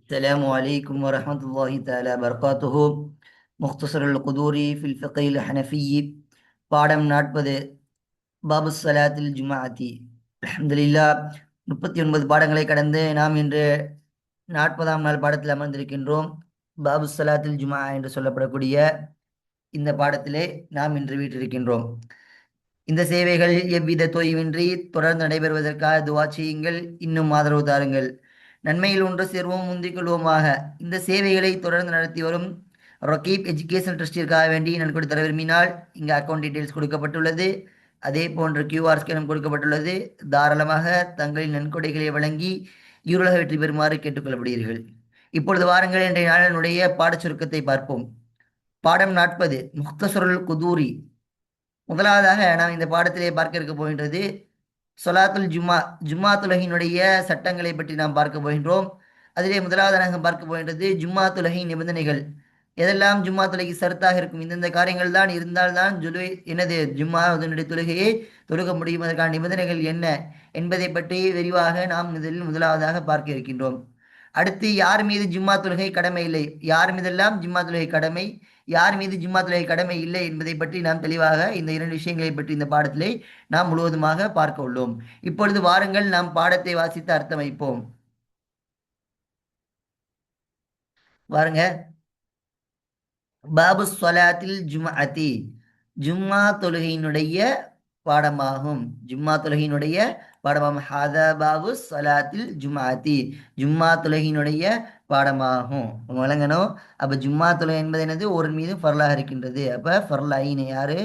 السلام عليكم ورحمة الله تعالى وبركاته مختصر القدور في الفقه الحنفي பாடம் நாற்பது பாபு சலாத்தில் ஜுமாஅத்தி அல்ஹம்துலில்லா முப்பத்தி ஒன்பது பாடங்களை கடந்து நாம் இன்று நாற்பதாம் நாள் பாடத்தில் அமர்ந்திருக்கின்றோம் பாபு சலாத்தில் ஜுமா என்று சொல்லப்படக்கூடிய இந்த பாடத்திலே நாம் இன்று வீட்டிருக்கின்றோம் இந்த சேவைகள் எவ்வித தொய்வின்றி தொடர்ந்து நடைபெறுவதற்காக துவா செய்யுங்கள் இன்னும் ஆதரவு தாருங்கள் நன்மையில் ஒன்று சேர்வோம் முந்திக் கொள்வோமாக. இந்த சேவைகளை தொடர்ந்து நடத்தி வரும் ரொக்கீப் எஜுகேஷன் ட்ரஸ்டிற்காக வேண்டி நன்கொடை தர விரும்பினால் இங்கே அக்கௌண்ட் டீட்டெயில்ஸ் கொடுக்கப்பட்டுள்ளது. அதே போன்று கியூஆர் ஸ்கேனும் கொடுக்கப்பட்டுள்ளது. தாராளமாக தங்களின் நன்கொடைகளை வழங்கி இருளக வெற்றி பெறுமாறு கேட்டுக்கொள்ளப்படுகிறீர்கள். இப்பொழுது வாருங்கள் இன்றைய நாளினுடைய பாடச் சுருக்கத்தை பார்ப்போம். பாடம் நாற்பது முக்தசுரல் குதூரி. முதலாவதாக நாம் இந்த பாடத்திலே பார்க்க இருக்க போகின்றது. சொலாத்துல் ஜும்மா ஜும்மாத்துலகினுடைய சட்டங்களை பற்றி நாம் பார்க்க போகின்றோம். அதிலே முதலாவதாக பார்க்க போகின்றது ஜும்மா துலகின் நிபந்தனைகள். எதெல்லாம் ஜும்மா தொலைக்கு சருத்தாக இருக்கும் இந்தந்த காரியங்கள் தான் இருந்தால்தான் ஜுலை எனது ஜும்மா அதனுடைய தொழுகையை தொழுக முடியும். அதற்கான நிபந்தனைகள் என்ன என்பதை பற்றி விரிவாக நாம் இதில் முதலாவதாக பார்க்க இருக்கின்றோம். அடுத்து யார் மீது ஜும்மா தொழுகை கடமை இல்லை? யார் மீதெல்லாம் ஜும்மா தொழுகை கடமை? யார் மீது ஜும்மா கடமை இல்லை என்பதை பற்றி நாம் தெளிவாக இந்த இரண்டு விஷயங்களை பற்றி இந்த பாடத்திலே நாம் முழுவதுமாக பார்க்க உள்ளோம். இப்பொழுது வாருங்கள் நாம் பாடத்தை வாசித்து அர்த்தம் வைப்போம் வாருங்க. பாபு சொலாத்தில் ஜும்அத்தி ஜும்மா தொழுகையினுடைய பாடமாகும். ஜும்மா தொழுகையினுடைய பாடமாகும். ஹாதா பாபு சொலாத்தில் ஜும்அத்தி ஜும்மா தொழுகையினுடைய பாடமாகும். விளங்கணும். அப்போ ஜும்மா துலை என்பது என்னது? ஒரு மீது ஃபர்லாக இருக்கின்றது. அப்போ ஃபர்லாயின் யாரு?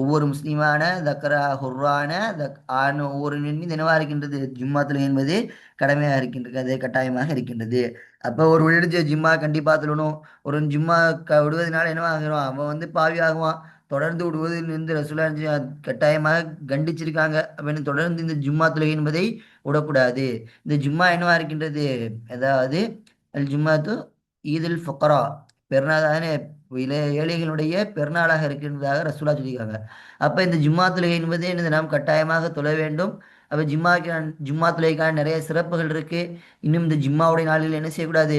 ஒவ்வொரு முஸ்லீமான தக்கரா ஹுர்ரான தக் ஆன ஒவ்வொரு மீது என்னவா இருக்கின்றது? ஜும்மா துலை என்பது கடமையாக இருக்கின்றது. அது கட்டாயமாக இருக்கின்றது. அப்போ ஒரு விழுந்து ஜிம்மா கண்டிப்பாக தொழணும். ஒரு ஜிம்மா க விடுவதனால என்னவாகிறோம் அவன் வந்து பாவி ஆகுவான் தொடர்ந்து விடுவது வந்து ரசூலா கட்டாயமாக கண்டிச்சிருக்காங்க அப்படின்னு தொடர்ந்து இந்த ஜும்மா தொழுகை என்பதை விடக்கூடாது. இந்த ஜும்மா என்னவா இருக்கின்றது? அதாவது அல் ஜும்மாத்து ஈதுல் ஃபக்கரா பெருநாள் ஏழைகளுடைய பெருநாளாக இருக்கின்றதாக ரசூலா சொல்லியிருக்காங்க. அப்போ இந்த ஜும்மா தொழுகை என்பது என்னது? நாம் கட்டாயமாக தொழ வேண்டும். அப்போ ஜிம்மாக்கு ஜிம்மா தொழுகைக்கான நிறைய சிறப்புகள் இருக்குது இன்னும் இந்த ஜிம்மாவுடைய நாளில் என்ன செய்யக்கூடாது?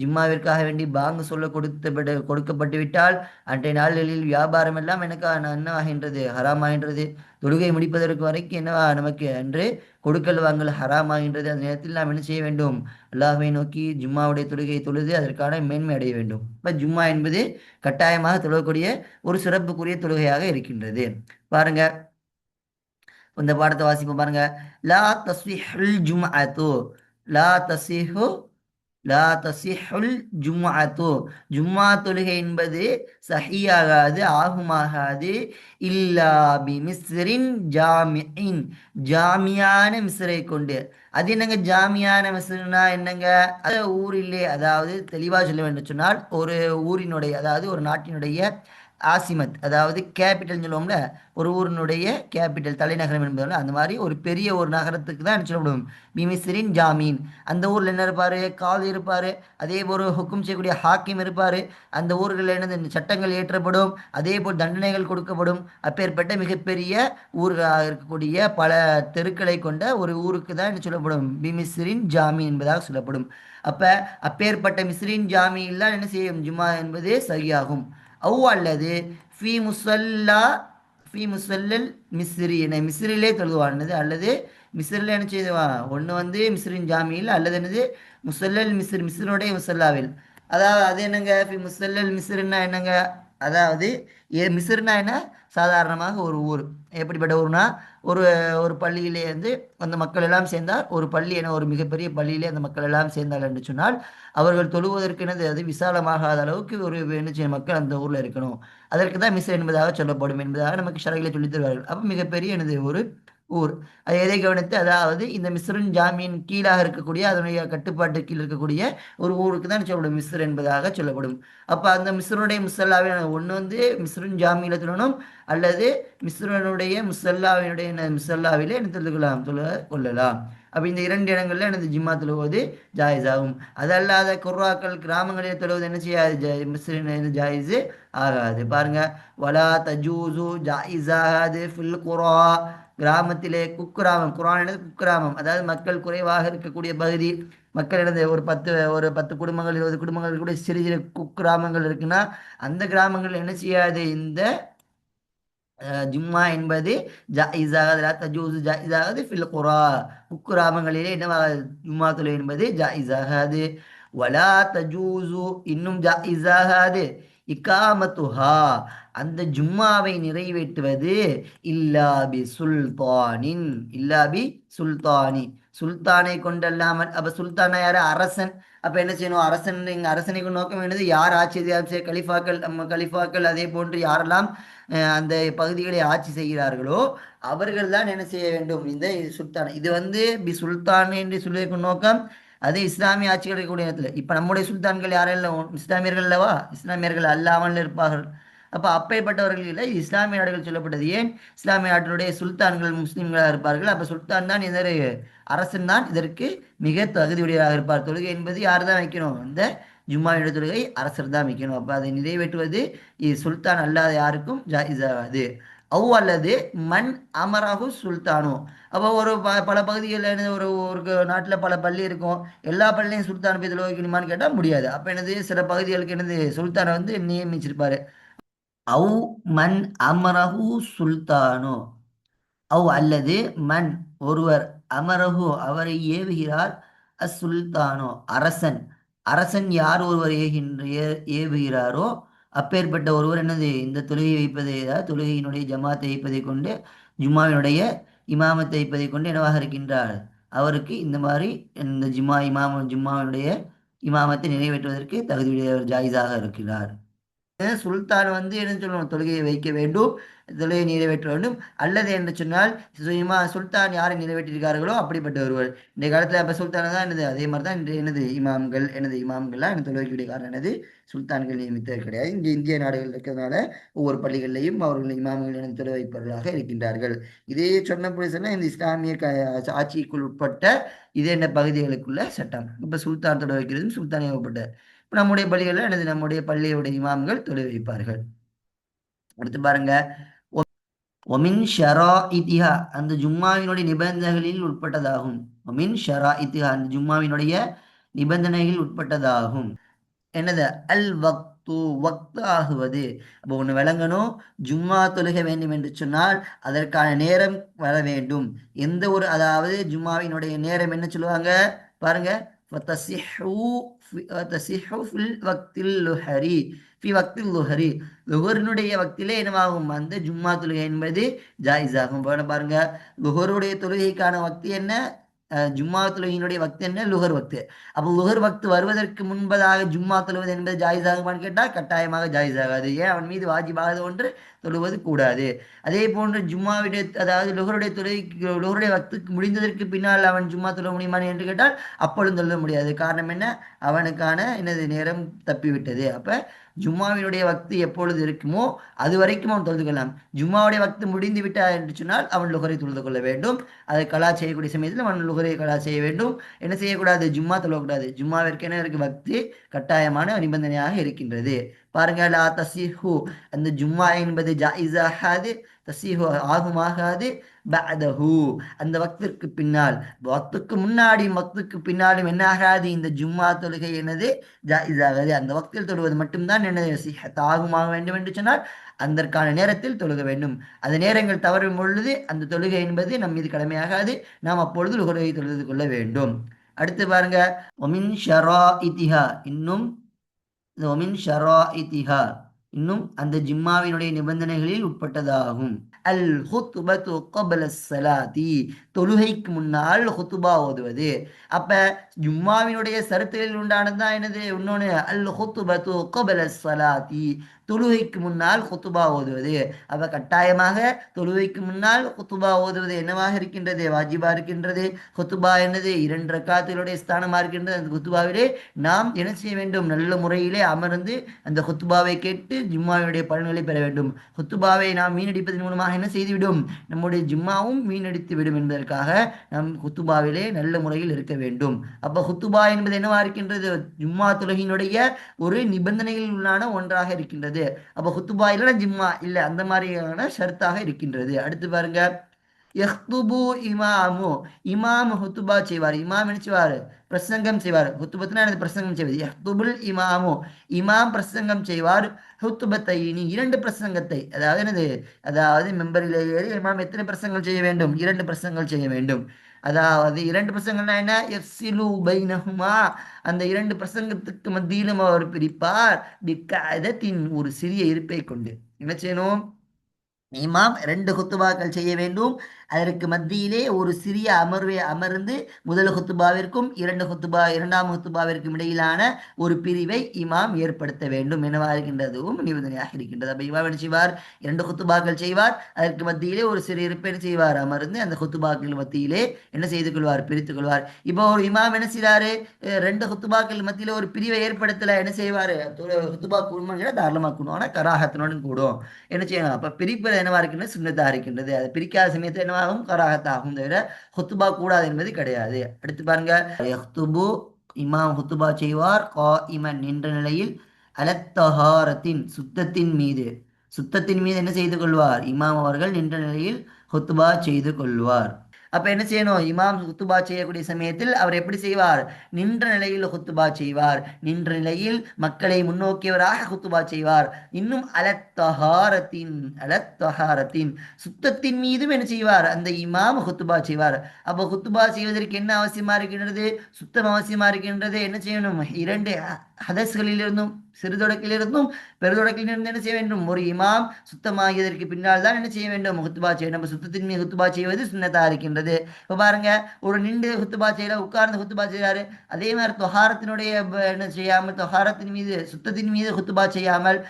ஜிம்மாவிற்காக வேண்டி பாங்கு சொல்ல கொடுத்து கொடுக்கப்பட்டு விட்டால் அன்றைய நாள்களில் வியாபாரம் எல்லாம் எனக்கு என்னவாகின்றது ஹராமாகின்றது. தொழுகை முடிப்பதற்கு வரைக்கும் என்னவா நமக்கு அன்று கொடுக்கல் வாங்கல் ஹராமாகின்றது. அந்த நேரத்தில் நாம் என்ன செய்ய வேண்டும்? அல்லாஹை நோக்கி ஜும்மாவுடைய தொழுகையை தொழுது அதற்கான மேன்மை அடைய வேண்டும். இப்போ ஜும்மா என்பது கட்டாயமாக தொழக்கூடிய ஒரு சிறப்புக்குரிய தொழுகையாக இருக்கின்றது. பாருங்க. இந்த பாடத்தை வாசிப்போம் பாருங்க. லா தஸ்விஹுல் ஜும்அத்து. லா தஸ்விஹு லா தசிஹுல் ஜும்அத்து. ஜும்மா தொழுகை என்பது சஹியாகாது ஆகுமாகாது. இல்லா பி மிஸ்ரின் ஜாமியின் ஜாமியான மிஸ்ரை கொண்டு. அது என்னங்க ஜாமியான மிஸ்ருனா என்னங்க? அது ஊரிலே அதாவது தெளிவாக சொல்ல வேண்டும் சொன்னால் ஒரு ஊரினுடைய அதாவது ஒரு நாட்டினுடைய ஆசிமத் அதாவது கேபிட்டல்னு சொல்லுவோம்ல ஒரு ஊரினுடைய கேபிட்டல் தலைநகரம் என்பதால் அந்த மாதிரி ஒரு பெரிய ஒரு நகரத்துக்கு தான் சொல்லப்படும் பிமிஸ்ரின் ஜாமீன். அந்த ஊரில் என்ன இருப்பார்? கால் இருப்பார். அதே போல் ஹுக்கும் செய்யக்கூடிய ஹாக்கிம் இருப்பார். அந்த ஊர்களில் என்ன சட்டங்கள் ஏற்றப்படும் அதே போல் தண்டனைகள் கொடுக்கப்படும். அப்பேற்பட்ட மிகப்பெரிய ஊர்களாக இருக்கக்கூடிய பல தெருக்களை கொண்ட ஒரு ஊருக்கு தான் என்ன சொல்லப்படும். பிமிஸ்ரின் ஜாமீன் என்பதாக சொல்லப்படும். அப்போ அப்பேற்பட்ட மிஸ்ரின் ஜாமீன்லாம் என்ன செய்யும்? ஜுமா என்பது சரியாகும் அவ்வா அல்லது ஃபி முசல்லா ஃபி முசல்லல் மிஸ்ரி என மிஸ்ரிலே தொழுவானது அல்லது மிஸ்ரில் என்ன செய்வான் ஒன்று வந்து மிஸ்ரின் ஜாமியில் அல்லது என்னது? முசல்லல் மிஸ்ர் மிஸ்ரினுடைய முசல்லாவில். அதாவது அது என்னங்க? ஃபி முசல்லல் மிஸ்ருன்னா என்னங்க? அதாவது மிசிறுனா என்ன? சாதாரணமாக ஒரு ஊர். எப்படிப்பட்ட ஊர்னா ஒரு ஒரு பள்ளியிலே வந்து அந்த மக்கள் எல்லாம் சேர்ந்தால் ஒரு பள்ளி என ஒரு மிகப்பெரிய பள்ளியிலே அந்த மக்கள் எல்லாம் சேர்ந்தால் என்று சொன்னால் அவர்கள் தொழுவதற்கு என்னது? அது விசாலமாகாத அளவுக்கு ஒரு என்ன மக்கள் அந்த ஊரில் இருக்கணும். அதற்கு தான் மிஸ் என்பதாக சொல்லப்படும் என்பதாக நமக்கு ஷரகளை சொல்லித் தருவார்கள். அப்போ மிகப்பெரிய எனது ஒரு ஊர். அதை எதை கவனித்து? அதாவது இந்த மிஸ்ரின் ஜாமீன் கீழாக இருக்கக்கூடிய அதனுடைய கட்டுப்பாட்டு கீழ் இருக்கக்கூடிய ஒரு ஊருக்கு தான் சொல்லப்படும். மிஸ்ர் என்பதாக சொல்லப்படும். அப்போ அந்த மிஸ்ரனுடைய முசல்லாவை ஒன்று வந்து மிஸ்ரின் ஜாமீனில் சொல்லணும் அல்லது மிஸ்ரனுடைய முசல்லாவினுடைய முசல்லாவிலே என்ன தொழுகலாம் தொழ கொள்ளலாம். அப்போ இந்த இரண்டு இடங்களில் எனது ஜிம்மா தொழுவது ஜாயிஸ் ஆகும் அதல்லாத குர்ராக்கள் கிராமங்களில் தொழுவது என்ன செய்யாது? மிஸ்ரின் ஜாயிஸு ஆகாது. பாருங்க. வலா தஜூசு ஜாயிஸ் ஆகாது ஃபில் குரா கிராமத்திலே குக்கிராமம் குரான் எனது குக்கிராமம். அதாவது மக்கள் குறைவாக இருக்கக்கூடிய பகுதி. மக்கள் ஒரு பத்து ஒரு பத்து குடும்பங்கள் இருபது குடும்பங்கள் கூட சிறு சிறு குக்கிராமங்கள் இருக்குன்னா அந்த கிராமங்கள் என்ன செய்யாது? இந்த ஜும்மா என்பது ஜாயிஸாக தஜூசு ஜாயிஸாகது ஃபில் குரா குக்கிராமங்களிலே என்னவாக ஜும்மா தொலை என்பது ஜாயிஸாகாது. வலா தஜூசு இன்னும் ஜாயிஸாகாது. இக்காமத்துஹா. அந்த ஜும்மாவை நிறைவேற்றுவது இல்லாபி சுல்தானின் இல்லாபி சுல்தானி. சுல்தானை கொண்டல்லாமல் அப்ப சுல்தானா யாரு? அரசன். அப்ப என்ன செய்யணும்? அரசன் அரசனை நோக்கம் என்னது? யார் ஆட்சி செய்ய கலிஃபாக்கள் நம்ம கலிஃபாக்கள் அதே போன்று யாரெல்லாம் அந்த பகுதிகளை ஆட்சி செய்கிறார்களோ அவர்கள் தான் என்ன செய்ய வேண்டும்? இந்த சுல்தான். இது வந்து பி சுல்தான் என்று சொல்லியிருக்கும் நோக்கம். அது இஸ்லாமிய ஆட்சி கிடைக்கக்கூடிய நேரத்தில். இப்போ நம்முடைய சுல்தான்கள் யாரெல்லாம் இஸ்லாமியர்கள் அல்லவா? இஸ்லாமியர்கள் அல்லாமல் இருப்பார்கள். அப்போ அப்பேற்பட்டவர்கள் இல்லை இஸ்லாமிய நாடுகள் சொல்லப்பட்டது. ஏன்? இஸ்லாமிய நாட்டினுடைய சுல்தான்கள் முஸ்லீம்களாக இருப்பார்கள். அப்போ சுல்தான் தான் இதர் அரசன் தான். இதற்கு மிக தகுதியுடையதாக இருப்பார். தொழுகை என்பது யார் தான் வைக்கணும்? அந்த ஜும்மாவிட தொழுகை அரசர் தான் வைக்கணும். அப்போ அதை நிறைவேற்றுவது சுல்தான் அல்லாத யாருக்கும் ஜாயிஸ் ஆகாது அவு அல்லது மண் அமராகு சுல்தானோ. அப்போ ஒரு ப பல பகுதிகளில் ஒரு ஒரு நாட்டில் பல பள்ளி இருக்கும். எல்லா பள்ளியும் சுல்தான் போய் வைக்கணுமான்னு கேட்டால் முடியாது. அப்போ என்னது? சில பகுதிகளுக்கு என்னது? சுல்தானை வந்து நியமிச்சிருப்பாரு. அவு மன் அமரஹு சுல்தானோ? அவ் அல்லது மண் ஒருவர் அமரஹு அவரை ஏவுகிறார் அசுல்தானோ? அரசன். அரசன் யார் ஒருவர் ஏகின்ற ஏவுகிறாரோ? அப்பேற்பட்ட ஒருவர் என்னது? இந்த தொழுகை வைப்பதை தொழுகையினுடைய ஜமாத்தை வைப்பதை கொண்டு ஜும்மாவினுடைய இமாமத்தை வைப்பதை கொண்டு என்னவாக இருக்கின்றார்? அவருக்கு இந்த மாதிரி இந்த ஜும்மா இமாம ஜும்மாவினுடைய இமாமத்தை நிறைவேற்றுவதற்கு தகுதியுடைய ஜாயிஸாக இருக்கிறார். சுல்தான் வந்து என்ன சொல்லணும்? தொழுகையை வைக்க வேண்டும். தொழுகையை நிறைவேற்ற வேண்டும். அல்லது என்று சொன்னால் சுயமா சுல்தான் யாரை நிறைவேற்றிருக்கார்களோ அப்படிப்பட்ட ஒருவர். இந்த காலத்தில் அப்போ சுல்தான தான் என்னது? அதே மாதிரி தான் இன்று எனது இமாம்கள் எனது இமாம்கள்லாம் எனக்கு தொழுகைக்குடைய காரணம் எனது சுல்தான்கள் நியமித்தது கிடையாது. இங்கே இந்திய நாடுகள் இருக்கிறதுனால ஒவ்வொரு பள்ளிகளிலையும் அவர்கள் இமாம்கள் எனது தொலை வைப்பவர்களாக இருக்கின்றார்கள். இதே சொன்னபடி சொன்னால் இந்த இஸ்லாமிய ஆட்சிக்குள் உட்பட்ட இதே என்ன பகுதிகளுக்குள்ள சட்டம். இப்போ சுல்தான் தொலை வைக்கிறதும் சுல்தான் ஏவப்பட்ட நம்முடைய பள்ளிகளில் அல்லது நம்முடைய பள்ளியுடைய இமாம்கள் தொழில் வைப்பார்கள். அடுத்து பாருங்க. ஒமின் ஷரா இத்திஹா அந்த ஜும்மாவினுடைய நிபந்தனைகளில் உட்பட்டதாகும். ஒமின் ஷரா இத்திஹா அந்த ஜும்மாவினுடைய நிபந்தனைகள் உட்பட்டதாகும். என்னது? அல் வக்து வக்து ஆகுவது. அப்போ ஒன்று விளங்கணும். ஜும்மா தொழுக வேண்டும் என்று சொன்னால் அதற்கான நேரம் வர வேண்டும். எந்த ஒரு அதாவது ஜும்மாவினுடைய நேரம் என்ன சொல்லுவாங்க? பாருங்க. வக்தில் லுஹரி. பி வக்தீல் லுஹரி. கௌஹரினுடைய வக்திலே என்னவாகும்? அந்த ஜும்மா தொழுகை என்பது ஜாயிஸ் ஆகும் பாருங்க. லுஹருடைய தொழுகைக்கான வக்தி என்ன? ஜும்மா தொழுகையினுடைய வக்து என்ன? லுகர் வக்து. அப்போ லுகர் வக்து வருவதற்கு முன்பதாக ஜும்மா தொழுவது என்பது ஜாயிஸ் ஆகுமான்னு கேட்டால் கட்டாயமாக ஜாயிஸ் ஆகாது ஏன்? அவன் மீது வாஜிபாகாத ஒன்று தொழுவது கூடாது. அதே போன்று ஜும்மாவுடைய அதாவது லுகருடைய தொழுகை லுகருடைய வக்துக்கு முடிந்ததற்கு பின்னால் அவன் ஜும்மா தொழ முடியுமான்னு என்று கேட்டால் அப்பொழுது தொழ முடியாது. காரணம் என்ன? அவனுக்கான எனது நேரம் தப்பிவிட்டது. அப்போ ஜும்மாவினுடைய வக்து எப்பொழுது இருக்குமோ அது வரைக்கும் அவன் தொழுது கொள்ளலாம். ஜும்மாவுடைய வக்து முடிந்து விட்டார் என்று சொன்னால் அவன் லுகரை தொழுது கொள்ள வேண்டும். அதை கலா செய்யக்கூடிய சமயத்தில் அவன் லுகரை கலா செய்ய வேண்டும். என்ன செய்யக்கூடாது? ஜும்மா தொழக்கூடாது. ஜும்மாவிற்கு என்ன இருக்கு? வக்து கட்டாயமான நிபந்தனையாக இருக்கின்றது. பாருங்க லா தசிஹு அந்த ஜும்மா என்பது ஜாயிஸாகாது. தசீஹோ ஆகுமாகாது பஅதஹு. அந்த வக்திற்கு பின்னால் வக்துக்கு முன்னாடி வக்துக்கு பின்னாலும் என்ன ஆகாது இந்த ஜும்மா தொழுகை என்னது? இதாகாது அந்த வக்தில் தொழுவது மட்டும்தான் என்னது? சிஹத் ஆகுமாக வேண்டும் என்று சொன்னால் அதற்கான நேரத்தில் தொழுக வேண்டும். அந்த நேரங்கள் தவறும் பொழுது அந்த தொழுகை என்பது நம் மீது கடமையாகாது. நாம் அப்பொழுது தொழுகை தொழுது கொள்ள வேண்டும். அடுத்து பாருங்க. ஒமின் ஷரா இத்திஹா இன்னும் ஒமின் ஷரா இத்திஹா இன்னும் அந்த ஜிம்மாவினுடைய நிபந்தனைகளில் உட்பட்டதாகும். அல் ஹுத்துபத்து கபல சலாதி தொழுகைக்கு முன்னால் ஹுத்துபா ஓதுவது. அப்ப ஜும்மாவினுடைய சருத்துகளில் உண்டானதுதான் என்னது? இன்னொன்னு அல் ஹொத்துபத்து கொபல சலாத்தி தொழுகைக்கு முன்னால் குத்துபா ஓதுவது. அப்ப கட்டாயமாக தொழுகைக்கு முன்னால் குத்துபா ஓதுவது என்னவாக இருக்கின்றது? வாஜிபா இருக்கின்றது. குத்துபா என்னது? இரண்டு ரக்காத்துகளுடைய ஸ்தானமாக இருக்கின்றது. அந்த குத்துபாவிலே நாம் என்ன செய்ய வேண்டும்? நல்ல முறையிலே அமர்ந்து அந்த குத்துபாவை கேட்டு ஜிம்மாவினுடைய பலன்களை பெற வேண்டும். குத்துபாவை நாம் மீனடிப்பதன் மூலமாக என்ன செய்துவிடும்? நம்முடைய ஜிம்மாவும் மீனடித்து விடும் என்பதற்காக நாம் குத்துபாவிலே நல்ல முறையில் இருக்க வேண்டும். அப்ப ஹுத்துபா என்பது என்னவா இருக்கின்றது? ஜும்மா தொழுகையினுடைய ஒரு நிபந்தனையில் உள்ளான ஒன்றாக இருக்கின்றது. அப்போ அப்ப ஹுத்துபா இல்லைன்னா ஜிம்மா இல்லை அந்த மாதிரியான ஷர்த்தாக இருக்கின்றது. அடுத்து பாருங்க. எஹ்துபு இமாமு. இமாம் ஹுத்துபா செய்வார். இமாம் என்ன செய்வார்? பிரசங்கம் செய்வார். ஹுத்துபத்னா எனது பிரசங்கம் செய்வது. எஹ்துபுல் இமாமு. இமாம் பிரசங்கம் செய்வார். ஹுத்துபத்தை நீ இரண்டு பிரசங்கத்தை. அதாவது எனது அதாவது மெம்பரில் ஏறி இமாம் எத்தனை பிரசங்கள் செய்ய வேண்டும்? இரண்டு பிரசங்கள் செய்ய வேண்டும். அதாவது இரண்டு பிரசங்கம்னா என்ன? எஃப்சிலு பைனகுமா அந்த இரண்டு பிரசங்கத்துக்கு மத்தியிலும் அவர் பிரிப்பார். பிக்காதத்தின் ஒரு சிறிய இருப்பை கொண்டு. என்ன செய்யணும்? இமாம் ரெண்டு குத்துபாக்கள் செய்ய வேண்டும். அதற்கு மத்தியிலே ஒரு சிறிய அமர்வை அமர்ந்து முதல் ஹுத்துபாவிற்கும் இரண்டு குத்துபா இரண்டாம் குத்துபாவிற்கும் இடையிலான ஒரு பிரிவை இமாம் ஏற்படுத்த வேண்டும் எனவா இருக்கின்றதும் நிபந்தனையாக இருக்கின்றது. அப்போ இமாம் என்ன செய்வார்? இரண்டு குத்துபாக்கள் செய்வார். அதற்கு மத்தியிலே ஒரு சிறு இருப்பேன் செய்வார். அமர்ந்து அந்த குத்துபாக்கள் மத்தியிலே என்ன செய்து கொள்வார்? பிரித்துக் கொள்வார். இப்போ ஒரு இமாம் என்ன செய்யறாரு ரெண்டு குத்துபாக்கள் மத்தியில ஒரு பிரிவை ஏற்படுத்தல என்ன செய்வாரு? குத்துபா கூடுமாங்கிற தாராளமா கூடும் ஆனால் கராகத்தினுடன் கூடும். என்ன செய்யணும்? அப்ப பிரிப்பது என்னவா இருக்கின்றது சுண்ணத்தா இருக்கின்றது. அது பிரிக்காத சமயத்தில் என்னவாகும் கராகத்தாகும் தவிர ஹுத்துபா கூடாது என்பது கிடையாது. அடுத்து பாருங்க. யஹ்துபு இமாம் ஹுத்துபா செய்வார். கா இமன் நின்ற நிலையில் அலத்தஹாரத்தின் சுத்தத்தின் மீது. சுத்தத்தின் மீது என்ன செய்து கொள்வார்? இமாம் அவர்கள் நின்ற நிலையில் ஹுத்துபா செய்து கொள்வார். அப்ப என்ன செய்யணும்? இமாம் குத்துபா செய்யக்கூடிய சமயத்தில் அவர் எப்படி செய்வார்? நின்ற நிலையில் குத்துபா செய்வார். நின்ற நிலையில் மக்களை முன்னோக்கியவராக குத்துபா செய்வார். இன்னும் அலத்தஹாரத்தின் அலத்தஹாரத்தின் சுத்தத்தின் மீதும் என்ன செய்வார்? அந்த இமாம் ஹுத்துபா செய்வார். அப்போ ஹுத்துபா செய்வதற்கு என்ன அவசியமா இருக்கின்றது? சுத்தம் அவசியமா இருக்கின்றது? என்ன செய்யணும்? இரண்டு ஹதஸ்களிலிருந்தும் சிறுதொடக்கிலிருந்தும் பெருதொடக்கிலிருந்து என்ன செய்ய வேண்டும்? ஒரு இமாம் சுத்தமாகியதற்கு பின்னால் தான் என்ன செய்ய வேண்டும்? ஹுத்துபா செய்ய நம்ம சுத்தத்தின் மீது ஹுத்துபா செய்வது சுண்ணத்தா இருக்கின்றது. இப்போ பாருங்க ஒரு நின்று ஹுத்துபா செய்யல உட்கார்ந்து ஹுத்துபா செய்கிறாரு அதே மாதிரி தொஹாரத்தினுடைய என்ன செய்யாமல் தொஹாரத்தின் மீது சுத்தத்தின் மீது ஹுத்துபா செய்யாமல்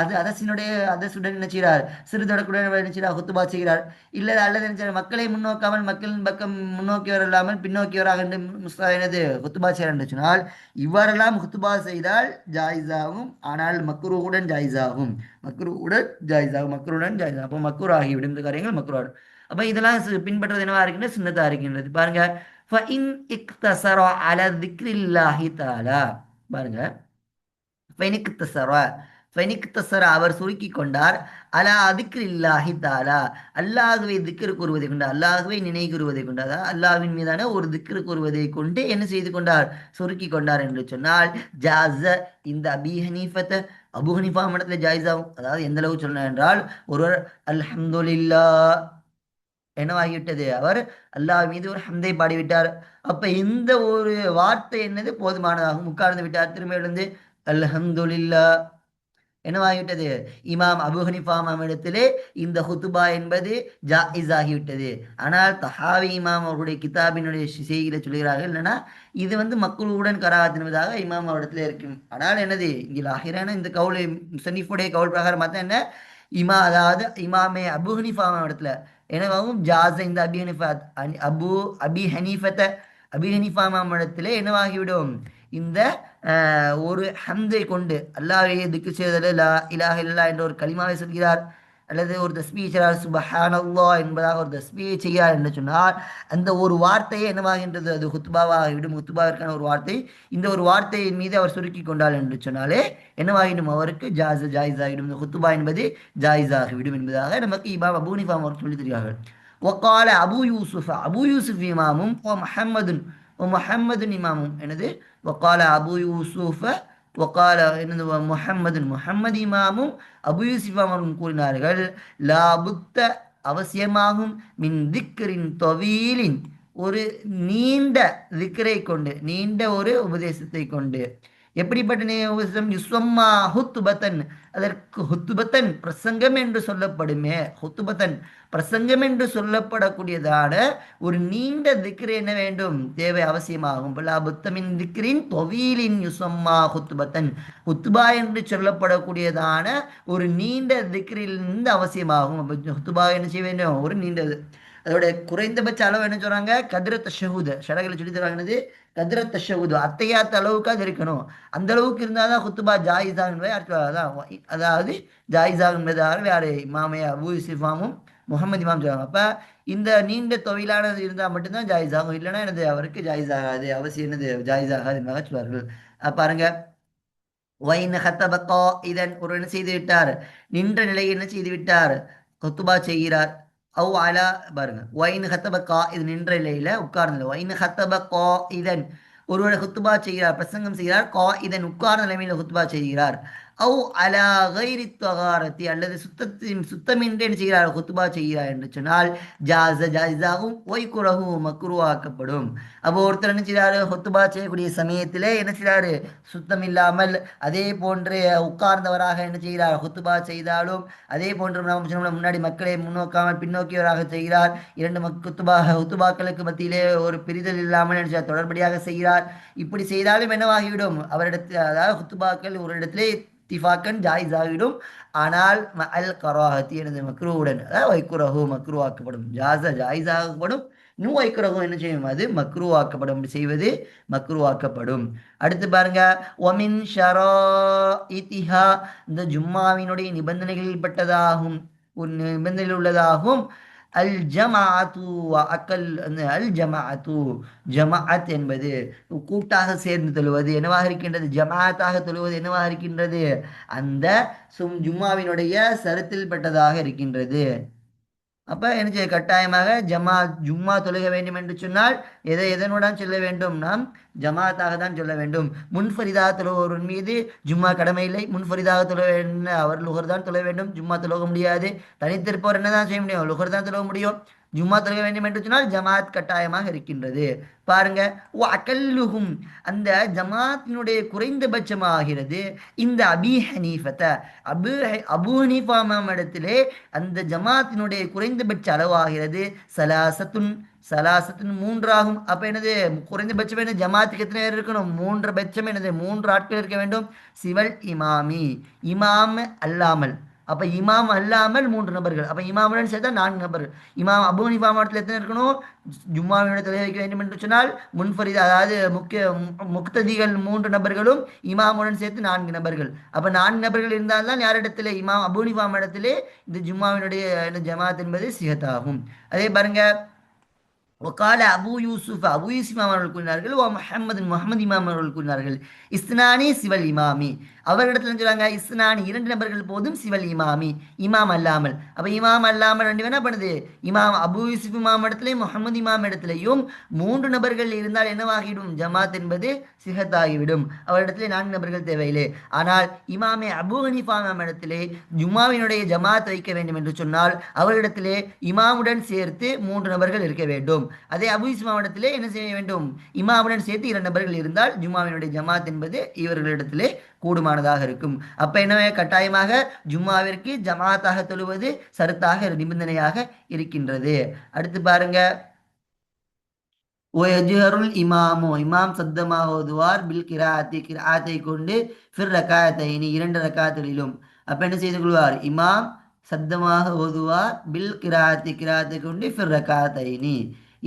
அது அரசினுடைய அரசுடன் நினைச்சார் சிறுதொடக்குடன் நினைச்சார் ஹுத்துபா செய்கிறார். இல்லை அல்லது நினைச்சார் மக்களை முன்னோக்காமல் மக்களின் பக்கம் முன்னோக்கி வரலாமல் பின்னோக்கி வராக என்று எனது ஹுத்துபா செய்கிறார் என்று சொன்னால் இவ்வாறெல்லாம் ஹுத்துபா செய்தால் ஜாயிஸாகும். ஆனால் மக்ரூவுடன் ஜாயிஸாகும். மக்ரூவுடன் ஜாயிஸாகும். மக்ருடன் ஜாயிஸ் அப்போ மக்ரூர் ஆகிவிடும் இந்த காரியங்கள் மக்ரூர் அப்போ இதெல்லாம் பின்பற்றது என்னவா இருக்கின்றது சின்னதாக இருக்கின்றது. பாருங்க. ஃபஇன் இக்தசரா அல திக்ரில்லாஹி தாலா பாருங்க. ஃபைன் இக்தசரா ஃபெனிக்தசர அவர் சுருக்கி கொண்டார் அலா அதுக்கு இல்லாஹி தாலா. அல்லாஹுவை திக்ரு கூறுவதை கொண்டு அல்லாஹுவை நினை கூறுவதை கொண்டு அதாவது அல்லாவின் மீதான ஒரு திக்ரு கூறுவதை கொண்டு என்ன செய்து கொண்டார்? சுருக்கி கொண்டார் என்று சொன்னால் ஜாஸ இந்த அபி ஹனீஃபத்தை அபு ஹனீஃபா மடத்துல ஜாயிஸாகும் அதாவது எந்த அளவுக்கு சொன்னார் என்றால் ஒருவர் அல்ஹம்துலில்லா என்னவாகிவிட்டது? அவர் அல்லாஹ் மீது ஒரு ஹந்தை பாடிவிட்டார். அப்ப இந்த ஒரு வார்த்தை என்னது? போதுமானதாகும். உட்கார்ந்து விட்டார். திரும்ப எழுந்து அல்ஹம்துலில்லா என்னவாகிவிட்டது? இமாம் அபு ஹனிஃபா இடத்திலே இந்த ஹுத்துபா என்பது ஜாயிஸ் ஆகிவிட்டது ஆனால் தஹாவி இமாம் அவருடைய கிதாபினுடைய செய்கிற சொல்கிறார்கள் என்னன்னா இது வந்து மக்களுடன் கராத் என்பதாக இமாம் அவரிடத்துல இருக்கும் ஆனால் என்னது? இங்கே ஆகிரான இந்த கவுல் முசனிஃபுடைய கவுல் பிரகாரம் பார்த்தா என்ன? இமா அதாவது இமாமே அபு ஹனிஃபா இடத்துல என்னவாகும்? ஜாஸ் இந்த அபி ஹனிஃபா அபு அபி ஹனீஃபத்தை அபி ஹனீஃபா இடத்துல என்னவாகிவிடும்? இந்த ஒரு ஹந்தை கொண்டு அல்லாவையே திக்கு செய்தல் லா இலாக இல்லா என்ற ஒரு களிமாவை சொல்கிறார். அல்லது ஒரு தஸ்மியை செய்கிறார். சுபஹானல்லா என்பதாக ஒரு தஸ்மியை செய்யார் என்று சொன்னால் அந்த ஒரு வார்த்தையே என்னவாகின்றது? அது ஹுத்துபாவாக விடும் ஹுத்துபாவிற்கான ஒரு வார்த்தை. இந்த ஒரு வார்த்தையின் மீது அவர் சுருக்கி கொண்டால் என்று சொன்னாலே என்னவாகிடும்? அவருக்கு ஜாஸ் ஜாயிஸ் ஆகிடும் இந்த ஹுத்துபா என்பது ஜாயிஸ் ஆகிவிடும் என்பதாக நமக்கு இமாம் அபூனிஃபாம் அவர் சொல்லி தருகிறார்கள். ஒக்கால அபு யூசுஃப் அபு யூசுஃப் இமாமும் முஹம்மதுன் முஹம்மது இமாமும். எனது வக்கால அபு யூசுஃப வக்கால எனது முஹம்மது முஹம்மது இமாமும் அபு யூசுஃப் கூறினார்கள் லாபுத்த அவசியமாகும் மின் திக்கரின் தொவீலின். ஒரு நீண்ட திக்கரை கொண்டு நீண்ட ஒரு உபதேசத்தை கொண்டு. எப்படிப்பட்ட யுஸ்வம்மா ஹுத்துபத்தன் அதற்கு ஹுத்துபத்தன் பிரசங்கம் என்று சொல்லப்படுமே. ஹுத்துபத்தன் பிரசங்கம் என்று சொல்லப்படக்கூடியதான ஒரு நீண்ட திக்ரு என்ன வேண்டும்? தேவை அவசியமாகும். பலா புத்தமின் திக்ரின் தொவீலின் யுசம்மா ஹுத்துபத்தன் ஹுத்துபா என்று சொல்லப்படக்கூடியதான ஒரு நீண்ட திக்ரிலிருந்து அவசியமாகும். ஹுத்துபா என்ன செய்ய வேண்டும்? ஒரு நீண்டது அதோட குறைந்தபட்ச அளவு என்ன சொல்றாங்க? கதிரத்த ஷஹூது. ஷடகில் சொல்லி தருவாங்க கதிரத்த கதிர அத்தையாத்த அளவுக்கு அது இருக்கணும். அந்த அளவுக்கு இருந்தால் தான் ஹுத்துபா ஜாயிஸா என்பதை அதான் அதாவது ஜாயிஸா என்பதாக யார் மாமையா அபு முகமது இமாம் சொல்லுவாங்க அப்போ இந்த நீண்ட தொழிலானது இருந்தால் மட்டும்தான் ஜாயிஸ் ஆகும் இல்லைன்னா எனது அவருக்கு ஜாயிஸ் ஆகாது அவசியம் என்னது? ஜாயிஸ் ஆகாது என்பதாக சொல்வார்கள். பாருங்க. வைன் ஹத்தபக்கா இதன் ஒரு என்ன செய்து விட்டார்? நின்ற நிலையை என்ன செய்து விட்டார்? கொத்துபா செய்கிறார். அவ் அலா பாருங்க. ஒயின் ஹத்தப கா இது நின்ற நிலையில உட்கார்ந்த ஒயின் ஹத்தப கா இதன். ஒருவர் ஹுத்துபா செய்கிறார் பிரசங்கம் செய்கிறார். கா இதன் உட்கார்ந்த நிலைமையில ஹுத்துபா செய்கிறார். அவு அலா கைரி தகாரத்தி அல்லது சுத்தத்தின் சுத்தமின்றி என்ன செய்கிறார் குத்துபா செய்கிறார் என்று சொன்னால் ஜாச ஜாயிஸாகும் ஒய்குரகும் மக்குருவாக்கப்படும் அப்போ ஒருத்தர் என்ன செய்கிறாரு? கொத்துபா செய்யக்கூடிய சமயத்திலே என்ன செய்கிறாரு? சுத்தம் இல்லாமல் அதே போன்று உட்கார்ந்தவராக என்ன செய்கிறார்? கொத்துபா செய்தாலும் அதே போன்று நாம் முன்னாடி மக்களை முன்னோக்காமல் பின்னோக்கியவராக செய்கிறார். இரண்டு மக் குத்துபா குத்துபாக்களுக்கு மத்தியிலே ஒரு பிரிதல் இல்லாமல் என்ன தொடர்படியாக செய்கிறார். இப்படி செய்தாலும் என்னவாகிவிடும்? அவரிடத்தில் அதாவது ஹுத்துபாக்கள் ஒரு இடத்திலே திஃபாக்கன் ஜாயிஸ் ஆகிடும் ஆனால் ம அல் கராஹத்தி எனது மக்ரூவுடன் அதாவது வைக்குரஹு மக்ரூவாக்கப்படும் ஜாச ஜாயிஸ் ஆகப்படும் நூ வைக்குரஹு என்ன செய்யும் அது மக்ரூவாக்கப்படும் செய்வது மக்ரூவாக்கப்படும் அடுத்து பாருங்க ஒமின் ஷரோ இத்திஹா இந்த ஜும்மாவினுடைய நிபந்தனைகளில் பட்டதாகும் ஒரு நிபந்தனையில் உள்ளதாகும் அல் ஜமாஅத்து அக்கல் அல் ஜமாஅத்து ஜமாஅத் என்பது கூட்டாக சேர்ந்து தொழுவது என்னவாக இருக்கின்றது? ஜமாஅத்தாக தொழுவது என்னவாக இருக்கின்றது? அந்த சும் ஜும்மாவினுடைய சரத்தில் பட்டதாக இருக்கின்றது. அப்போ என்ன செய்ய கட்டாயமாக ஜமா ஜும்மா தொழுக வேண்டும் என்று சொன்னால் எதை எதனுடன் சொல்ல வேண்டும்? நாம் ஜமாத்தாக தான் சொல்ல வேண்டும். முன்ஃபரிதாக தொழுவோரின் மீது ஜும்மா கடமை இல்லை. முன்ஃபரிதாக தொழ வேண்டும் அவர் லுகர் தான் தொழ வேண்டும். ஜும்மா தொழுக முடியாது. தனித்திருப்பவர் என்ன தான் செய்ய முடியும்? லுகர் தான் தொழுக முடியும். ஜும்மா தொழுக வேண்டும் என்று சொன்னால் ஜமாத் கட்டாயமாக இருக்கின்றது. பாருங்க ஓ அகல்லுகும் அந்த ஜமாத்தினுடைய குறைந்தபட்சமாகிறது. இந்த அபி ஹனீஃபத்தை அபு அபு ஹனீஃபா இடத்திலே அந்த ஜமாத்தினுடைய குறைந்தபட்ச அளவாகிறது. சலாசத்துன் சலாசத்தின் மூன்றாகும். அப்ப என்னது? குறைந்தபட்சம் என்ன? ஜமாத்துக்கு எத்தனை பேர் இருக்கணும்? மூன்று பட்சம் என்னது? மூன்று ஆட்கள் இருக்க வேண்டும். சிவல் இமாமி இமாம் அல்லாமல். அப்ப இமாம் அல்லாமல் மூன்று நபர்கள். அப்ப இமாமுடன் சேர்த்தா நான்கு நபர்கள். இமாம் அபு ஹனீஃபா மாவட்டத்தில் எத்தனை இருக்கணும்? ஜும்மாவினுடைய தலை வைக்க வேண்டும் என்று சொன்னால் முன்ஃபரித் அதாவது முக்கிய மு- முக்ததிகள் மூன்று நபர்களும் இமாமுடன் சேர்த்து நான்கு நபர்கள். அப்ப நான்கு நபர்கள் இருந்தால்தான் யாரிடத்திலே? இமாம் அபு ஹனீஃபா இடத்திலே இந்த ஜும்மாவினுடைய இந்த ஜமாத் என்பது சிகத்தாகும். அதே பாருங்க ஒகால அபு யூசுஃப் அபு யூசுப் அவர்கள் கூறினார்கள் ஓ முஹம்மது முகமது இமாம் அவர்கள் கூறினார்கள் இஸ்னானி சிவல் இமாமி அவர்களிடத்துல சொல்றாங்க? இஸ்னானி இரண்டு நபர்கள் போதும் சிவல் இமாமி இமாம் அல்லாமல். அப்போ இமாம் அல்லாமல் ரெண்டு என்ன பண்ணுது? இமாம் அபு யூசுப் இமாம் இடத்துலையும் முகமது இமாம் இடத்துலையும் மூன்று நபர்கள் இருந்தால் என்னவாகிவிடும்? ஜமாத் என்பது சிகத்தாகிவிடும். அவரிடத்துல நான்கு நபர்கள் தேவையில்லை. ஆனால் இமாமே அபு ஹனிஃபா இமாம் இடத்திலே ஜுமாவினுடைய ஜமாத் வைக்க வேண்டும் என்று சொன்னால் அவரிடத்திலே இமாமுடன் சேர்த்து மூன்று நபர்கள் இருக்க வேண்டும். அதே அபு இஸ்மாவிடத்திலே என்ன செய்ய வேண்டும்? இமாவுடன் சேர்த்து இரண்டு நபர்கள் இருந்தால் ஜும்மாவினுடைய ஜமாத் என்பது இவர்களிடத்திலே கூடுமானதாக இருக்கும். அப்ப என்ன கட்டாயமாக? ஜும்மாவிற்கு ஜமாத்தாக தொழுவது சருத்தாக நிபந்தனையாக இருக்கின்றது. அடுத்து பாருங்க. ஒயஜுஹருல் இமாமோ. இமாம் சத்தமாக ஓதுவார். பில் கிராத்தி கிராத்தை கொண்டு ஃபிர் ரக்காயத்தைனி இரண்டு ரக்காத்துகளிலும் அப்ப என்ன செய்து கொள்வார்? இமாம் சத்தமாக ஓதுவார். பில் கிராத்தி கிராத்தை கொண்டு ஃபிர் ரக்காத்தைனி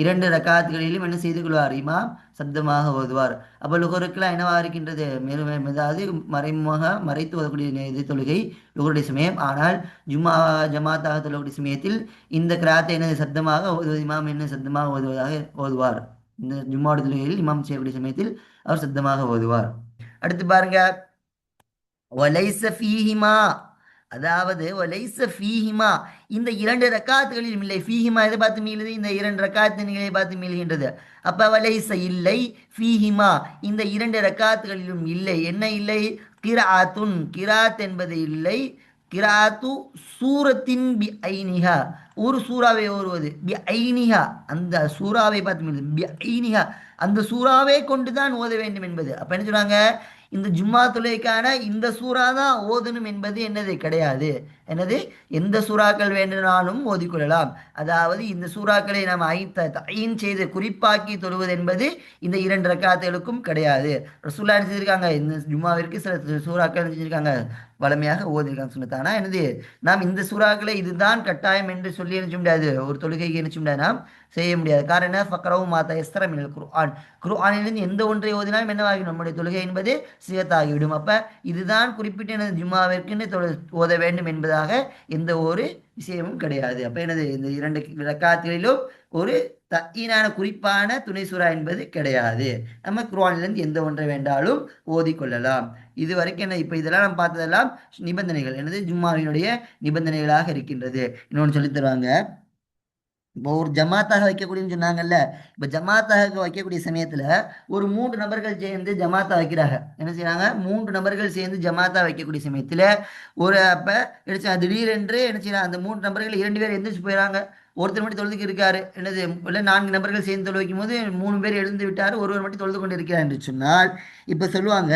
இரண்டு ரக்காத்துகளிலும் என்ன செய்து கொள்வார் இமாம் சப்தமாக ஓதுவார். அப்போ லுகருக்கெல்லாம் என்னவா இருக்கின்றது? மேலும் அதாவது மறைமுக மறைத்து ஓதக்கூடிய இது தொழுகை லுகருடைய சமயம். ஆனால் ஜும்மா ஜமாத்தாக தொழக்கூடிய சமயத்தில் இந்த கிராத்தை என்ன சப்தமாக ஓதுவது இமாம் என்ன சப்தமாக ஓதுவதாக ஓதுவார். இந்த ஜும்மாவுடைய தொழுகையில் இமாம் செய்யக்கூடிய சமயத்தில் அவர் சப்தமாக ஓதுவார். அடுத்து பாருங்க. ஒலைச ஃபீஹிமா அதாவது ஒலைச ஃபீஹிமா. இந்த இரண்டு ரக்காத்துகளிலும் இல்லை. ஃபீஹிமா எதை பார்த்து மீளுது? இந்த இரண்டு ரக்காத்துகளை பார்த்து மீள்கின்றது. அப்ப வலைச இல்லை ஃபீஹிமா. இந்த இரண்டு ரக்காத்துகளிலும் இல்லை. என்ன இல்லை? கிராத்துன். கிராத் என்பது இல்லை. கிராத்து சூரத்தின் பி ஐனிஹா ஒரு சூறாவை ஓருவது. பி ஐனிஹா அந்த சூறாவை பார்த்து மீளுது. பி ஐனிஹா அந்த சூறாவை கொண்டு தான் ஓத வேண்டும் என்பது. அப்ப என்ன சொல்றாங்க? இந்த ஜும்மா துளைக்கான இந்த சூறா தான் ஓதணும் என்பது என்னது? கிடையாது. என்னது? எந்த சூறாக்கள் வேண்டுமானாலும் ஓதிக்கொள்ளலாம். அதாவது இந்த சூறாக்களை நாம் தயின் செய்து குறிப்பாக்கி தொழுவது என்பது இந்த இரண்டு ரக்காத்துகளுக்கும் கிடையாது. ரசூல்லா செஞ்சுருக்காங்க செஞ்சிருக்காங்க? இந்த ஜும்மாவிற்கு சில சூறாக்கள் செஞ்சுருக்காங்க செஞ்சிருக்காங்க? வளமையாக ஓதிருக்காங்க ஆனால் என்னது நாம் இந்த சூறாக்களை இதுதான் கட்டாயம் என்று சொல்லி நினைச்ச முடியாது? ஒரு தொழுகைக்கு நினைச்ச முடியாது? நாம் செய்ய முடியாது. காரணம் ஃபக்கரவும் மாதா எஸ்தரம் குர்ஆன். குர்ஆனிலிருந்து எந்த ஒன்றை ஓதினாலும் என்னவாகிடும் நம்முடைய தொழுகை என்பது சிவத்தாகிவிடும் அப்போ இதுதான் குறிப்பிட்ட எனது ஜும்மாவிற்குன்னு தொழு ஓத வேண்டும் என்பதாக எந்த ஒரு விஷயமும் கிடையாது. அப்போ எனது இந்த இரண்டு ரக்காத்துகளிலும் ஒரு தக்கீனான குறிப்பான துணை சூறா என்பது கிடையாது. நம்ம குர்ஆனிலிருந்து எந்த ஒன்றை வேண்டாலும் ஓதிக்கொள்ளலாம் இது வரைக்கும் என்ன இப்போ இதெல்லாம் நம்ம பார்த்ததெல்லாம் நிபந்தனைகள். எனது ஜும்மாவினுடைய நிபந்தனைகளாக இருக்கின்றது. இன்னொன்று சொல்லித் தருவாங்க. இப்போ ஒரு ஜமாத்தாக வைக்கக்கூடியன்னு சொன்னாங்கல்ல இப்போ ஜமாத்தாக வைக்கக்கூடிய சமயத்தில் ஒரு மூன்று நபர்கள் சேர்ந்து ஜமாத்தா வைக்கிறாங்க. என்ன செய்யறாங்க மூன்று நபர்கள் சேர்ந்து ஜமாத்தா வைக்கக்கூடிய சமயத்தில் ஒரு அப்போ என்ன திடீரென்று என்ன செய்யலாம் அந்த மூன்று நபர்கள் இரண்டு பேர் எந்திரிச்சு போயிடறாங்க ஒருத்தர் மட்டும் தொழுதுக்கு இருக்காரு. என்னது இல்லை நான்கு நபர்கள் சேர்ந்து தொழு வைக்கும் போது மூணு பேர் எழுந்து விட்டார் ஒருவர் மட்டும் தொழுது கொண்டு இருக்கிறார் என்று சொன்னால் இப்போ சொல்லுவாங்க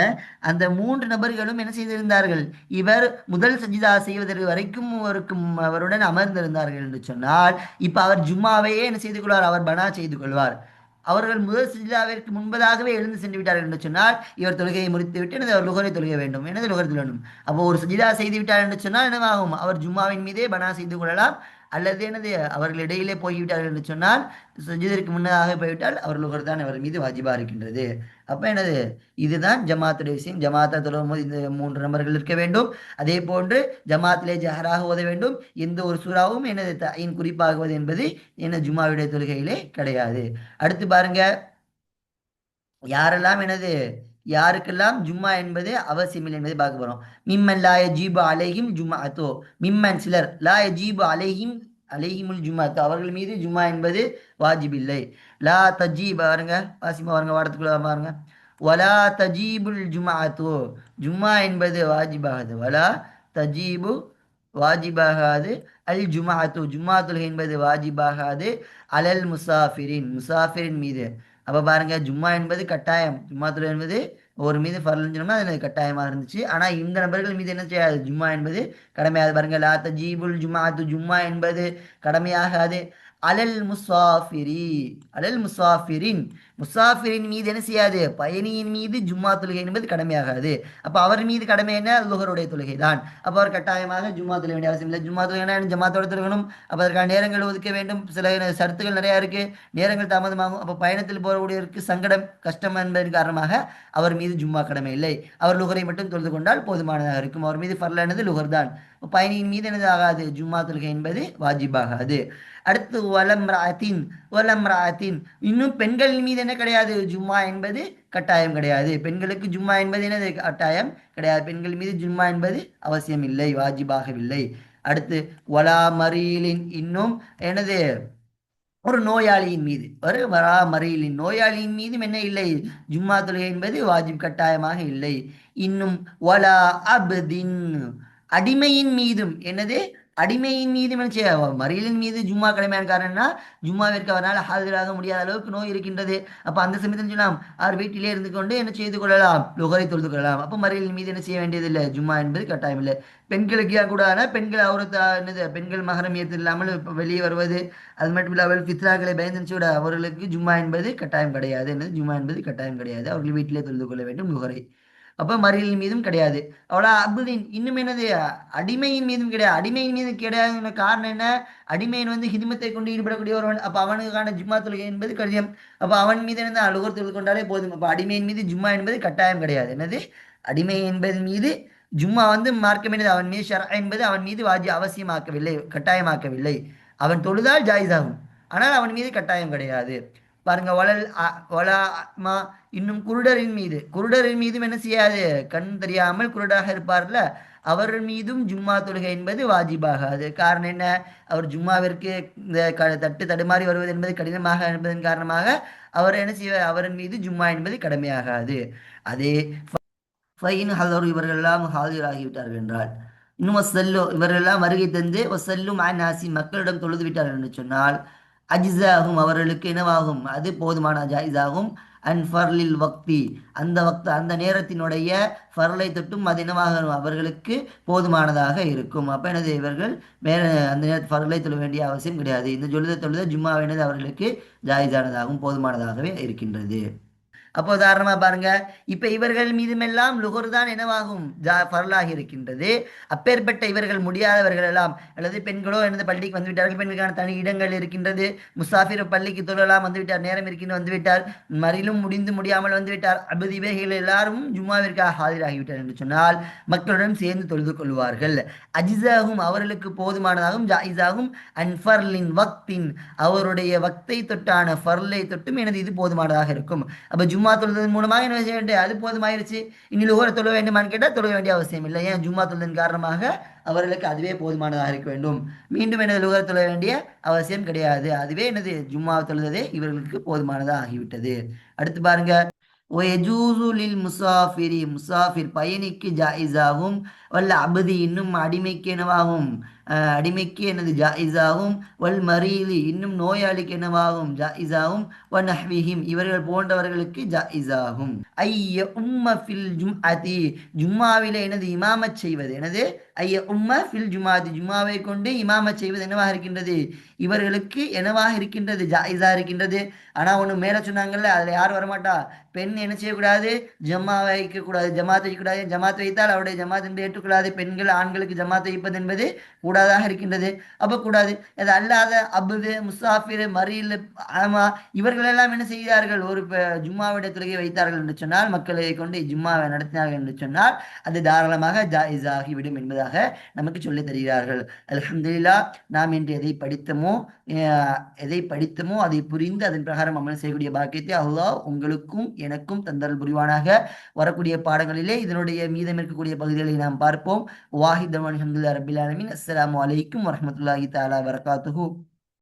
அந்த மூன்று நபர்களும் என்ன செய்திருந்தார்கள்? இவர் முதல் சஜிதா செய்வதற்கு வரைக்கும் அவருக்கும் அவருடன் அமர்ந்திருந்தார்கள் என்று சொன்னால் இப்போ அவர் ஜும்மாவையே என்ன செய்து கொள்வார்? அவர் பனா செய்து கொள்வார். அவர்கள் முதல் சிஜிதாவிற்கு முன்பதாகவே எழுந்து சென்று விட்டார்கள் என்று சொன்னால் இவர் தொழுகையை முடித்துவிட்டு எனது அவர் லுகரை தொழுக வேண்டும். எனது லுகர் வேண்டும் அப்போ ஒரு சிஜிதா செய்து விட்டார் என்று சொன்னால் என்னவாகும்? அவர் ஜும்மாவின் மீதே பனா செய்து கொள்ளலாம் அல்லது என்னது அவர்கள் இடையிலே போய்விட்டார்கள் என்று சொன்னால் செஞ்சதற்கு முன்னதாக போய்விட்டால் அவர் தான் அவர் மீது வாஜிபா இருக்கின்றது. அப்போ எனது இதுதான் ஜமாத்துடைய விஷயம். ஜமாத்தா தொடரும் போது இந்த மூன்று நபர்கள் இருக்க வேண்டும். அதே போன்று ஜமாத்திலே ஜஹராக ஓத வேண்டும். எந்த ஒரு சூறாவும் எனது தாயின் குறிப்பாகுவது என்பது என்ன ஜுமாவுடைய தொழுகையிலே கிடையாது. அடுத்து பாருங்க யாரெல்லாம் எனது யாருக்கெல்லாம் ஜும்மா என்பது அவசியமில்லை என்பதை பார்க்க போறோம். மிம்மன் லாய ஜீபு அலைஹிம் ஜும்மா அத்தோ மிம்மன் சிலர் லாய ஜீபு அலைஹிம் அலைஹிமுல் ஜும்மாத்து அவர்கள் மீது ஜும்மா என்பது வாஜிபில்லை லா தஜீப் பாருங்க வாசிமா பாருங்க வாடத்துக்குள்ள பாருங்க. வலா தஜீபுல் ஜும்மாத்து ஜும்மா என்பது வாஜிபாகாது. வலா தஜீபு வாஜிபாகாது. அல் ஜுமாத்து ஜும்மா தொழுகை என்பது வாஜிபாகாது. அலல் முசாஃபிரின் முசாஃபிரின் மீது. அப்போ பாருங்க ஜும்மா என்பது கட்டாயம். ஜும்மா தொழுகை என்பது ஒரு மீது ஃபர்லன்னு சொன்னோம்னா அது கட்டாயமாக இருந்துச்சு. ஆனால் இந்த நபர்கள் மீது என்ன செய்யாது? ஜும்மா என்பது கடமையாது. பாருங்க லா ஜுமா து ஜும்மா என்பது கடமையாகாது. அலல் முசாஃபிரி அலல் முசாஃபிரின் முசாஃபிரின் மீது என்ன செய்யாது? பயணியின் மீது ஜும்மா தொழுகை என்பது கடமையாகாது. அப்போ அவர் மீது கடமை என்ன? லுகருடைய தொழுகை தான் அப்போ அவர் கட்டாயமாக ஜும்மா தொழுக வேண்டிய அவசியம் இல்லை. ஜும்மா தொழுகைனா ஜமாத்தோட தொழுகணும். அப்போ அதற்கான நேரங்கள் ஒதுக்க வேண்டும். சில சருத்துகள் நிறைய இருக்கு. நேரங்கள் தாமதமாகும். அப்போ பயணத்தில் போகக்கூடியவருக்கு சங்கடம் கஷ்டம் என்பதன் காரணமாக அவர் மீது ஜும்மா கடமை இல்லை. அவர் லுகரை மட்டும் தொழுது கொண்டால் போதுமானதாக இருக்கும். அவர் மீது ஃபர்லானது லுகர் தான் பயணியின் மீது எனது ஆகாது? ஜும்மா தொழுகை என்பது வாஜிபாகாது. அடுத்து வலம் ராத்தின் ஒலம்ராத்தின். இன்னும் பெண்களின் மீது என்ன கிடையாது? ஜும்மா என்பது கட்டாயம் கிடையாது. பெண்களுக்கு ஜும்மா என்பது என்னது? கட்டாயம் கிடையாது. பெண்கள் மீது ஜும்மா என்பது அவசியம் இல்லை வாஜிபாகவில்லை. அடுத்து வலா மறியலின் இன்னும் எனது ஒரு நோயாளியின் மீது. ஒரு வரா மறியலின் நோயாளியின் மீதும் என்ன இல்லை? ஜும்மா தொழுகை என்பது வாஜிப் கட்டாயமாக இல்லை. இன்னும் ஒலா அபதின் அடிமையின் மீதும் என்னது? அடிமையின் மீது என்ன மறியலின் மீது ஜும்மா கடமையான காரணம்னா ஜும்மாவிற்கு அவரால் ஆஜராக முடியாத அளவுக்கு நோய் இருக்கின்றது. அப்ப அந்த சமயத்தில் சொல்லலாம்? அவர் வீட்டிலே இருந்து கொண்டு என்ன செய்து கொள்ளலாம்? லுகரை தொழுது கொள்ளலாம். அப்ப மறியலின் மீது என்ன செய்ய வேண்டியதில்லை? ஜும்மா என்பது கட்டாயம் இல்லை. பெண்களுக்கு ஏன் கூட பெண்கள் அவரது என்னது பெண்கள் மகரம் ஏற்று இல்லாமல் வெளியே வருவது அது மட்டும் இல்லாமல் பித்ராக்களை பயந்து விட அவர்களுக்கு ஜும்மா என்பது கட்டாயம் கிடையாது. என்னது? ஜும்மா என்பது கட்டாயம் கிடையாது. அவர்கள் வீட்டிலே தொழுது கொள்ள வேண்டும். லுகரை. அப்போ மறியலின் மீதும் கிடையாது. அவ்வளோ அபுதீன் இன்னும் என்னது? அடிமையின் மீதும் கிடையாது. அடிமையின் மீது கிடையாது காரணம் என்ன? அடிமையின் வந்து ஹிதிமத்தை கொண்டு ஈடுபடக்கூடிய ஒருவன். அப்போ அவனுக்கான ஜும்மா தொழுகை என்பது கடிதம் அப்போ அவன் மீது என்ன அலுவலர் தொழுது கொண்டாலே போதும். அப்போ அடிமையின் மீது ஜும்மா என்பது கட்டாயம் கிடையாது. என்னது? அடிமை என்பது மீது ஜும்மா வந்து மார்க்க வேண்டியது. அவன் மீது ஷரா என்பது அவன் மீது வாஜி அவசியமாக்கவில்லை கட்டாயமாக்கவில்லை. அவன் தொழுதால் ஜாயிஸ் ஆகும். ஆனால் அவன் மீது கட்டாயம் கிடையாது. பாருங்க வளல் வளமா இன்னும் குருடரின் மீது குருடரின் மீதும் என்ன செய்யாது? கண் தெரியாமல் குருடாக இருப்பார்ல. அவர் மீதும் ஜும்மா தொழுகை என்பது வாஜிபாகாது. காரணம் என்ன? அவர் ஜும்மாவிற்கு இந்த க தட்டு தடுமாறி வருவது என்பது கடினமாக என்பதன் காரணமாக அவர் என்ன செய்வார் அவரின் மீது ஜும்மா என்பது கடமையாகாது. அதே ஃபைன் ஹலர் இவர்களெல்லாம் ஹாஜராகிவிட்டார்கள் என்றால் இன்னும் செல்லோ இவர்களெல்லாம் வருகை தந்து செல்லும் நாசி மக்களிடம் தொழுது விட்டார்கள் என்று சொன்னால் அஜிஸாகும் அவர்களுக்கு என்னவாகும்? அது போதுமான ஜாயிஸாகும். அண்ட் ஃபர்லில் வக்தி. அந்த வக்த அந்த நேரத்தினுடைய ஃபர்லை தொட்டும் அது என்னவாக அவர்களுக்கு போதுமானதாக இருக்கும். அப்போ என்னது இவர்கள் வேற அந்த நேரத்தில் ஃபர்லை தொழ வேண்டிய அவசியம் கிடையாது. இந்த ஜொழுத தொழுத ஜும்மா வேண்டியது அவர்களுக்கு ஜாயிஸானதாகவும் போதுமானதாகவே இருக்கின்றது. அப்போ உதாரணமா பாருங்க. இப்ப இவர்கள் மீதுமெல்லாம் லுகர் தான் என்னவாகும்? பரலாகி இருக்கின்றது அப்பேற்பட்ட இவர்கள் முடியாதவர்கள் எல்லாம் அல்லது பெண்களோ எனது பள்ளிக்கு வந்துவிட்டார்கள் பெண்களுக்கான தனி இடங்கள் இருக்கின்றது. முசாஃபிர் பள்ளிக்கு தொழலாம் வந்துவிட்டார் நேரம் இருக்கின்ற வந்துவிட்டார். மறிலும் முடிந்து முடியாமல் வந்துவிட்டார். அபதி இவைகள் எல்லாரும் ஜும்மாவிற்காக ஆஜராகிவிட்டார் என்று சொன்னால் மக்களுடன் சேர்ந்து தொழுது கொள்வார்கள். அஜிசாகும் அவர்களுக்கு போதுமானதாகும். ஜாயிஸாகும் அண்ட் ஃபர்லின் வக்தின். அவருடைய வக்தை தொட்டான ஃபர்லை தொட்டும் எனது இது போதுமானதாக இருக்கும். அப்ப ஜும்மா தொழுதன் மூலமாக என்ன செய்ய வேண்டிய அது போதுமாயிருச்சு இனி லுகர தொழ வேண்டுமான்னு கேட்டால் தொழ வேண்டிய அவசியம் இல்லை. ஏன்? ஜும்மா தொழுதன் காரணமாக அவர்களுக்கு அதுவே போதுமானதாக இருக்க வேண்டும். மீண்டும் எனது லுகர தொழ வேண்டிய அவசியம் கிடையாது. அதுவே எனது ஜும்மா தொழுததே இவர்களுக்கு போதுமானதாக ஆகிவிட்டது. அடுத்து பாருங்க. ஒயஜூசுலில் முசாஃபிரி. முசாஃபிர் பயணிக்கு ஜாயிஸாகும். வல்ல அபதி இன்னும் அடிமைக்கு என்னவாகும் அடிமைக்கு எனது ஜாயிஸாகும் வல் மரீலி இன்னும் நோயாளிக்கு என்னவாகும் ஜாயிஸாகும் வ நஹ்விஹிம் இவர்கள் போன்றவர்களுக்கு ஜாயிஸாகும் ஐய உம்ம ஃபில் ஜும்அதி ஜும்மாவில எனது இமாமத் செய்வது எனது ஐய உம்ம ஃபில் ஜுமாதி ஜும்மாவை கொண்டு இமாமத் செய்வது என்னவாக இருக்கின்றது இவர்களுக்கு என்னவாக இருக்கின்றது ஜாயிஸா இருக்கின்றது ஆனா ஒண்ணு மேல சொன்னாங்கல்ல அதுல யார் வரமாட்டா பெண் என்ன செய்யக்கூடாது ஜம்மா வைக்கக்கூடாது ஜமாத் வைக்கக்கூடாது ஜமாத் வைத்தால் அவருடைய ஜமாத் என்று ஏற்றுக்கூடாது பெண்கள் ஆண்களுக்கு ஜமாத் வைப்பது என்பது கூடாதாக இருக்கின்றது. அப்ப கூடாது அது அல்லாத அபுது முசாஃபிர் மரீல் ஆமா இவர்கள் எல்லாம் என்ன செய்தார்கள் ஒரு ப- ஜும்மாவுடைய தொழுகை வைத்தார்கள் என்று சொன்னால் மக்களை கொண்டு ஜும்மாவை நடத்தினார்கள் என்று சொன்னால் அது தாராளமாக ஜாயிஸ் ஆகிவிடும் என்பதாக நமக்கு சொல்லி தருகிறார்கள். அலமதுல்லா நாம் இன்று எதை படித்தமோ எதை படித்தமோ அதை புரிந்து அதன் பிரகாரம் அமல் செய்யக்கூடிய பாக்கியத்தை அல்லாஹ் உங்களுக்கும் எனக்கும் தந்தல் புரிவானாக. வரக்கூடிய பாடங்களிலே இதனுடைய மீதம் இருக்கக்கூடிய பகுதிகளை நாம் பார்ப்போம். வாஹித் அல்ஹம்துலில்லாஹ் ரபில் ஆலமீன். அஸ்லாம் வலைக்கும் வரமத்துல்லாஹி தாலா வரகாத்துஹூ